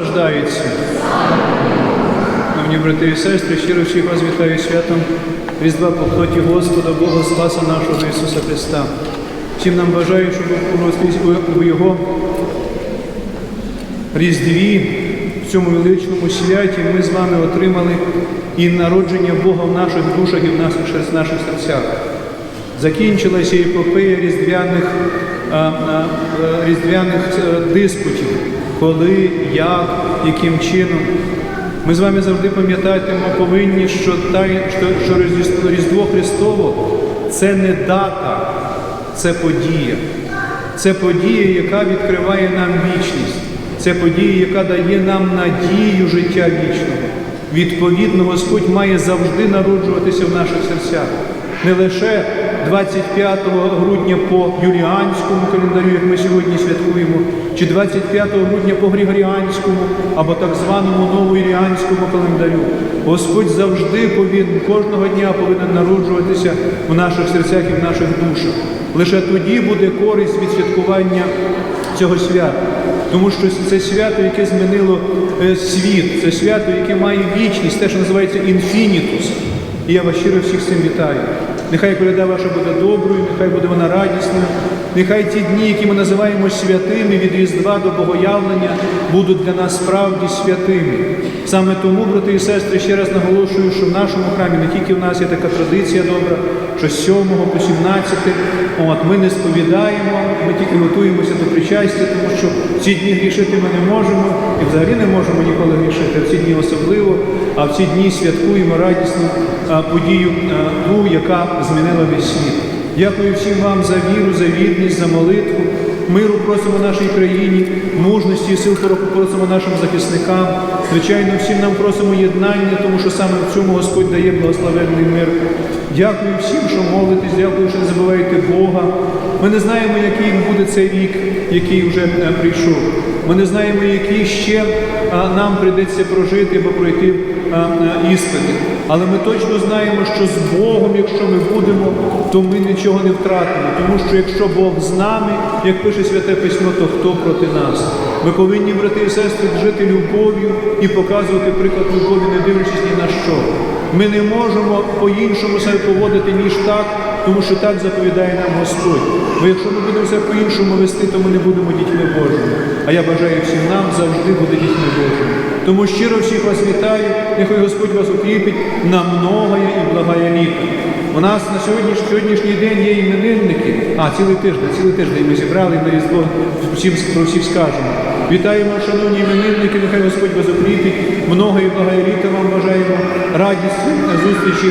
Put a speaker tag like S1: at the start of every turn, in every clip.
S1: Рождаються. Шановні брати і сестри, щиро всіх вас вітаю святом Різдва по плоті Господа, Бога Спаса нашого Ісуса Христа. Всім нам бажаю, щоб у Його Різдві, в цьому величному святі ми з вами отримали і народження Бога в наших душах і в наших, наших серцях. Закінчилася епопея різдвяних, е, різдвяних е, диспутів, коли, як, яким чином. Ми з вами завжди пам'ятатимо повинні, що, що, Різдво Христово це не дата, це подія. Це подія, яка відкриває нам вічність. Це подія, яка дає нам надію життя вічного. Відповідно, Господь має завжди народжуватися в наших серцях. Не лише 25 грудня по юліанському календарю, як ми сьогодні святкуємо, чи 25 грудня по Григоріанському, або так званому новоіріанському календарю. Господь завжди повинен, кожного дня повинен народжуватися в наших серцях і в наших душах. Лише тоді буде користь від святкування цього свята. Тому що це свято, яке змінило е, світ, це свято, яке має вічність, те, що називається інфінітус. І я вас щиро всіх цим вітаю. Нехай коляда ваша буде доброю, нехай буде вона радісною, нехай ті дні, які ми називаємо святими від Різдва до Богоявлення, будуть для нас справді святими. Саме тому, брати і сестри, ще раз наголошую, що в нашому храмі не тільки в нас є така традиція добра, що з 7 по 17 от, ми не сповідаємо, ми тільки готуємося до причастя, тому що в ці дні грішити ми не можемо і взагалі не можемо ніколи грішити, в ці дні особливо, а в ці дні святкуємо радісну подію ту, яка змінила весь світ. Дякую всім вам за віру, за вірність, за молитву. Миру просимо нашій країні, мужності і сил просимо нашим захисникам. Звичайно, всім нам просимо єднання, тому що саме в цьому Господь дає благословенний мир. Дякую всім, що молитесь, дякую, що не забуваєте Бога. Ми не знаємо, який буде цей рік, який вже е, прийшов. Ми не знаємо, які ще нам прийдеться прожити або пройти а, іспити. Але ми точно знаємо, що з Богом, якщо ми будемо, то ми нічого не втратимо. Тому що якщо Бог з нами, як пише Святе Письмо, то хто проти нас? Ми повинні, брати і сестри, жити любов'ю і показувати приклад любові, не дивлячись ні на що. Ми не можемо по-іншому себе поводити, ніж так, тому що так заповідає нам Господь. Бо якщо ми будемо себе по-іншому вести, то ми не будемо дітьми Божими. А я бажаю всім нам завжди бути дітьми Божими. Тому щиро всіх вас вітаю, нехай Господь вас укріпить на многое і благає літо. У нас на сьогоднішній, сьогоднішній день є іменинники, а цілий тиждень, цілий тиждень ми зібрали на різдво, про всіх скажемо. Вітаємо, шановні іменинники, нехай Господь вас укріпить, много і благає літа вам бажаємо, радість зустрічі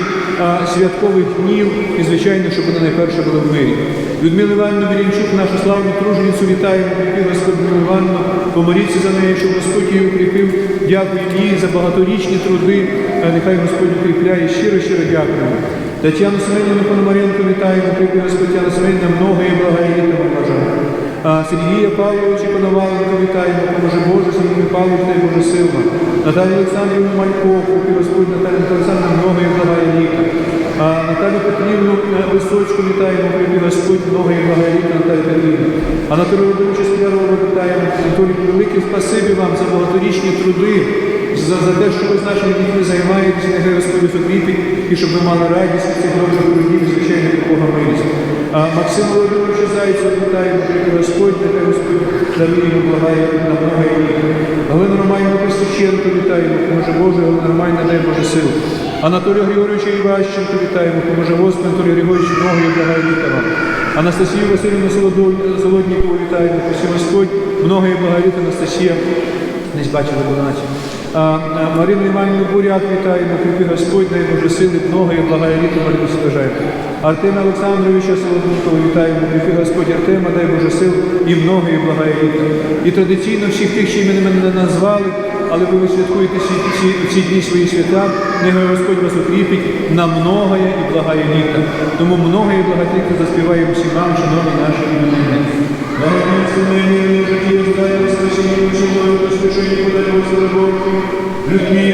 S1: святкових днів і, звичайно, щоб вони найперше були в мирі. Людмилу Івановну Бірінчук, нашу славну труженицю, вітаємо, Господь Івановну, помоліться за нею, щоб Господь її укріпив. Дякуємо їй за багаторічні труди. Нехай Господь укріпляє. Щиро, щиро дякуємо. Тетяну Семенівну Пономаренко вітаємо, Господь Тетяна Семенівна, много і благає літа вам бажаємо. А Сергія Павловича Коноваленко вітаємо, поможе Боже, Сергій Павлович, дай Боже сила. Наталію Олександрівну Малько, укріпи Господь Наталію Олександрівну, і благає літа. А Наталію Петрівну е, Височку вітаємо, укріпи Господь, много і благає літа, Наталію Петрівну. Анатолію Володимировича Склярову вітаємо, Анатолій, велике спасибі вам за багаторічні труди, за, за те, що ви з нашими дітьми займаєтеся, нехай Господь укріпить, і щоб ви мали радість від цих добрих трудів, звичайно, Бога милість. А Максим Володимировича Зайцева вітаємо, укріпи Господь, нехай Господь дарує йому благає на много. Галину Романівну Костюченко вітаємо, поможе Боже, Галина Романівна, дай Боже сил. Анатолія Григоровича Іващенко вітаємо, поможе Господь, Анатолій Григорович, много і благає літа вам. Анастасію Васильівну Солоднікову вітаємо, Господь, много і благає Анастасія. Десь бачили було наче. А, Марину Іванівну Буряк вітаємо, кріпи Господь, дай Боже сили, много і благає літо, Марину стражаємо. Артема Олександровича Солодникова вітаємо, кріпи Господь Артема, дай Боже сил і много і благає літо. І традиційно всіх тих, що мене не назвали, але ви святкуєте ці, дні свої свята, нехай Господь вас укріпить на многое і благає літо. Тому многое і благає літо заспіваємо всім вам, шановні наші іменинники. Благодійство мені, житті, здає подай Господи Богу. You.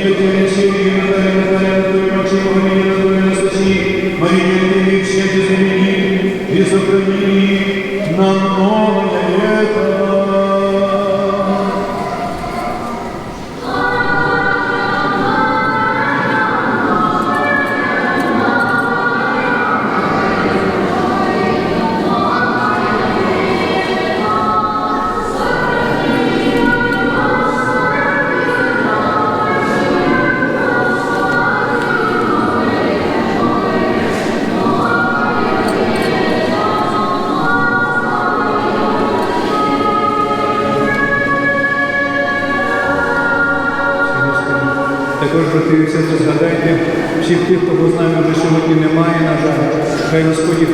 S1: І сестри, згадайте всіх тих, кого з нами вже сьогодні немає, на жаль. Хай Господь їх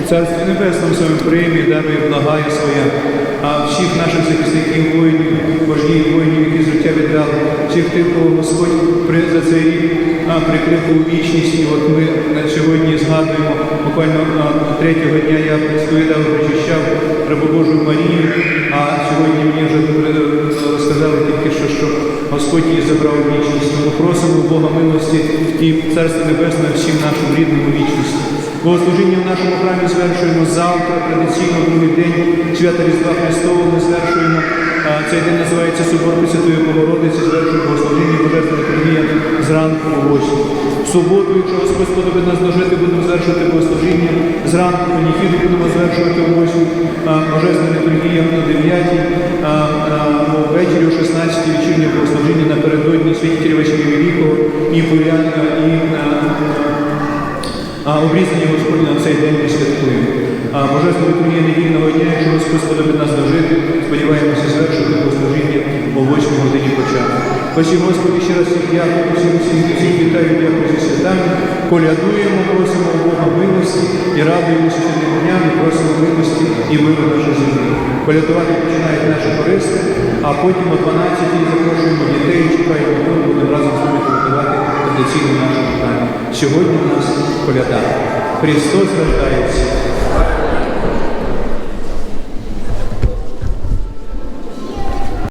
S1: у Царстві Небесному своєму приймі, дарує благає своя. А всіх наших захисників, воїнів, вождів, воїнів, які життя віддали, всіх тих, кого Господь за цей рік а, прикликав у вічність. І от ми на сьогодні згадуємо, буквально третього дня я сповідав, причащав Рабу Божу Марію, а сьогодні мені вже е, розказали тільки що, що Господь її забрав у вічність. Тому просимо Бога милості і Царство Небесне всім нашим рідним у вічності. Богослужіння в нашому храмі звершуємо завтра, традиційно другий день свята Різдва Христового ми звершуємо. Цей день називається Собор Пресвятої Богородиці, звершуємо богослужіння Божественної Тридія зранку о 8. В суботу, якщо Господь сподобить нас дожити, будемо звершувати богослужіння. Зранку паніфіди будемо звершувати о 8, а, Божественна літургія на 9, а, а, ввечері о 16 вечірнє богослужіння напередодні святителя Василія Великого і Полянка, і обрізання Господня на цей день ми святкуємо. А Божественна літургія недільного дня, якщо Господь сподобить нас дожити, сподіваємося звершити богослужіння о 8 годині початку. Ось і Господи, ще раз всіх дякую, всім всім всіх вітаю, дякую за святами, колядуємо, просимо Бога милості і радуємося святим дням, і просимо милості і миру нашої землі. Колядувати починають наші користи, а потім о 12 запрошуємо дітей, чекаємо дому, будемо разом з ними колядувати традиційно нашому храмі. Сьогодні у нас коляда. Христос рождається.